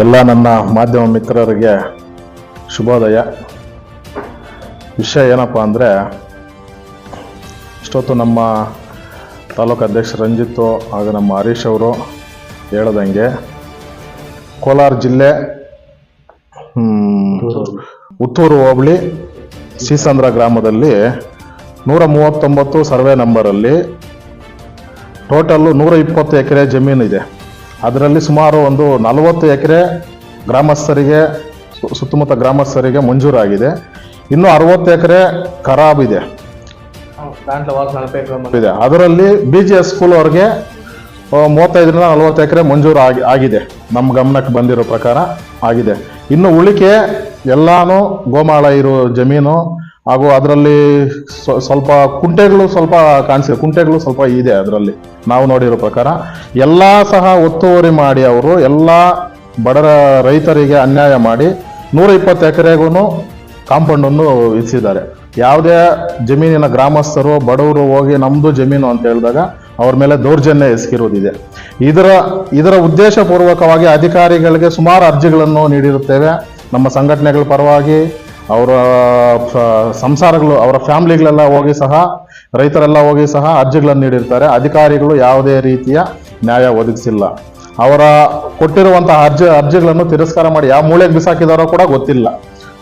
ಎಲ್ಲ ನನ್ನ ಮಾಧ್ಯಮ ಮಿತ್ರರಿಗೆ ಶುಭೋದಯ. ವಿಷಯ ಏನಪ್ಪ ಅಂದರೆ, ಇಷ್ಟೊತ್ತು ನಮ್ಮ ತಾಲೂಕು ಅಧ್ಯಕ್ಷ ರಂಜಿತ್ ಹಾಗೂ ನಮ್ಮ ಹರೀಶ್ ಅವರು ಹೇಳ್ದಂಗೆ ಕೋಲಾರ ಜಿಲ್ಲೆ ಹುತ್ತೂರು ಹೋಬಳಿ, ಸೀಸಂದ್ರ ಗ್ರಾಮದಲ್ಲಿ ನೂರ ಮೂವತ್ತೊಂಬತ್ತು ಸರ್ವೆ ನಂಬರಲ್ಲಿ ಟೋಟಲ್ಲು ನೂರ ಇಪ್ಪತ್ತು ಎಕರೆ ಜಮೀನು ಇದೆ ಅದರಲ್ಲಿ ಸುಮಾರು ಒಂದು ನಲವತ್ತು ಎಕರೆ ಗ್ರಾಮಸ್ಥರಿಗೆ ಸುತ್ತಮುತ್ತ ಗ್ರಾಮಸ್ಥರಿಗೆ ಮಂಜೂರಾಗಿದೆ. ಇನ್ನು ಅರವತ್ತು ಎಕರೆ ಖರಾಬ್ ಇದೆ. ಇದೆ. ಅದರಲ್ಲಿ ಬಿ ಜಿ ಎಸ್ ಸ್ಕೂಲ್ ಅವ್ರಿಗೆ ಮೂವತ್ತೈದರಿಂದ ನಲವತ್ತು ಎಕರೆ ಮಂಜೂರು ಆಗಿ ಆಗಿದೆ. ನಮ್ಮ ಗಮನಕ್ಕೆ ಬಂದಿರೋ ಪ್ರಕಾರ ಆಗಿದೆ. ಇನ್ನು ಉಳಿಕೆ ಎಲ್ಲಾನು ಗೋಮಾಳ ಇರೋ ಜಮೀನು ಹಾಗೂ ಅದರಲ್ಲಿ ಸ್ವಲ್ಪ ಕುಂಟೆಗಳು ಸ್ವಲ್ಪ ಕಾಣಿಸಿದೆ. ಕುಂಟೆಗಳು ಸ್ವಲ್ಪ ಇದೆ ಅದರಲ್ಲಿ. ನಾವು ನೋಡಿರೋ ಪ್ರಕಾರ ಎಲ್ಲ ಸಹ ಒತ್ತುವರಿ ಮಾಡಿ ಅವರು ಎಲ್ಲ ಬಡರ ರೈತರಿಗೆ ಅನ್ಯಾಯ ಮಾಡಿ ನೂರ ಇಪ್ಪತ್ತು ಎಕರೆಗೂ ಕಾಂಪೌಂಡನ್ನು ವಿಧಿಸಿದ್ದಾರೆ ಯಾವುದೇ ಜಮೀನಿನ ಗ್ರಾಮಸ್ಥರು, ಬಡವರು ಹೋಗಿ ನಮ್ಮದು ಜಮೀನು ಅಂತ ಹೇಳಿದಾಗ ಅವ್ರ ಮೇಲೆ ದೌರ್ಜನ್ಯ ಎಸಗಿರುವುದಿದೆ ಇದರ ಇದರ ಉದ್ದೇಶಪೂರ್ವಕವಾಗಿ ಅಧಿಕಾರಿಗಳಿಗೆ ಸುಮಾರು ಅರ್ಜಿಗಳನ್ನು ನೀಡಿರುತ್ತೇವೆ. ನಮ್ಮ ಸಂಘಟನೆಗಳ ಪರವಾಗಿ ಅವರ ಸಂಸಾರಗಳು, ಅವರ ಫ್ಯಾಮಿಲಿಗಳೆಲ್ಲ ಹೋಗಿ ಸಹ, ರೈತರೆಲ್ಲ ಹೋಗಿ ಸಹ ಅರ್ಜಿಗಳನ್ನು ನೀಡಿರ್ತಾರೆ. ಅಧಿಕಾರಿಗಳು ಯಾವುದೇ ರೀತಿಯ ನ್ಯಾಯ ಒದಗಿಸಿಲ್ಲ. ಅವರ ಕೊಟ್ಟಿರುವಂತಹ ಅರ್ಜಿ, ಅರ್ಜಿಗಳನ್ನು ತಿರಸ್ಕಾರ ಮಾಡಿ ಯಾವ ಮೂಳೆಗೆ ಬಿಸಾಕಿದಾರೋ ಕೂಡ ಗೊತ್ತಿಲ್ಲ.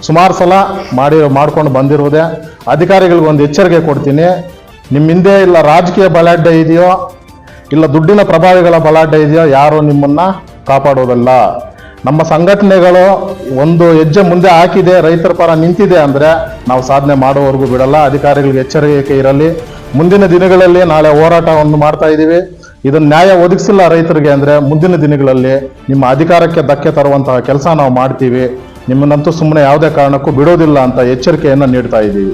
ಸುಮಾರು ಸಲ ಮಾಡಿ, ಮಾಡ್ಕೊಂಡು ಬಂದಿರುವುದೇ. ಅಧಿಕಾರಿಗಳಿಗೆ ಒಂದು ಎಚ್ಚರಿಕೆ ಕೊಡ್ತೀನಿ. ನಿಮ್ಮ ಹಿಂದೆ ಇಲ್ಲ ರಾಜಕೀಯ ಬಲಾಢ್ಯ ಇದೆಯೋ, ಇಲ್ಲ ದುಡ್ಡಿನ ಪ್ರಭಾವಿಗಳ ಬಲಾಢ್ಯ ಇದೆಯೋ, ಯಾರು ನಿಮ್ಮನ್ನ ಕಾಪಾಡೋದಲ್ಲ. ನಮ್ಮ ಸಂಘಟನೆಗಳು ಒಂದು ಹೆಜ್ಜೆ ಮುಂದೆ ಹಾಕಿದೆ, ರೈತರ ಪರ ನಿಂತಿದೆ ಅಂದರೆ ನಾವು ಸಾಧನೆ ಮಾಡೋವರೆಗೂ ಬಿಡಲ್ಲ, ಅಧಿಕಾರಿಗಳಿಗೆ ಎಚ್ಚರಿಕೆ ಇರಲಿ. ಮುಂದಿನ ದಿನಗಳಲ್ಲಿ ನಾಳೆ ಹೋರಾಟವನ್ನು ಮಾಡ್ತಾ ಇದ್ದೀವಿ. ಇದನ್ನು ನ್ಯಾಯ ಒದಗಿಸಿಲ್ಲ ರೈತರಿಗೆ ಅಂದರೆ ಮುಂದಿನ ದಿನಗಳಲ್ಲಿ ನಿಮ್ಮ ಅಧಿಕಾರಕ್ಕೆ ಧಕ್ಕೆ ತರುವಂತಹ ಕೆಲಸ ನಾವು ಮಾಡ್ತೀವಿ. ನಿಮ್ಮನ್ನಂತೂ ಸುಮ್ಮನೆ ಯಾವುದೇ ಕಾರಣಕ್ಕೂ ಬಿಡೋದಿಲ್ಲ ಅಂತ ಎಚ್ಚರಿಕೆಯನ್ನು ನೀಡ್ತಾ ಇದ್ದೀವಿ.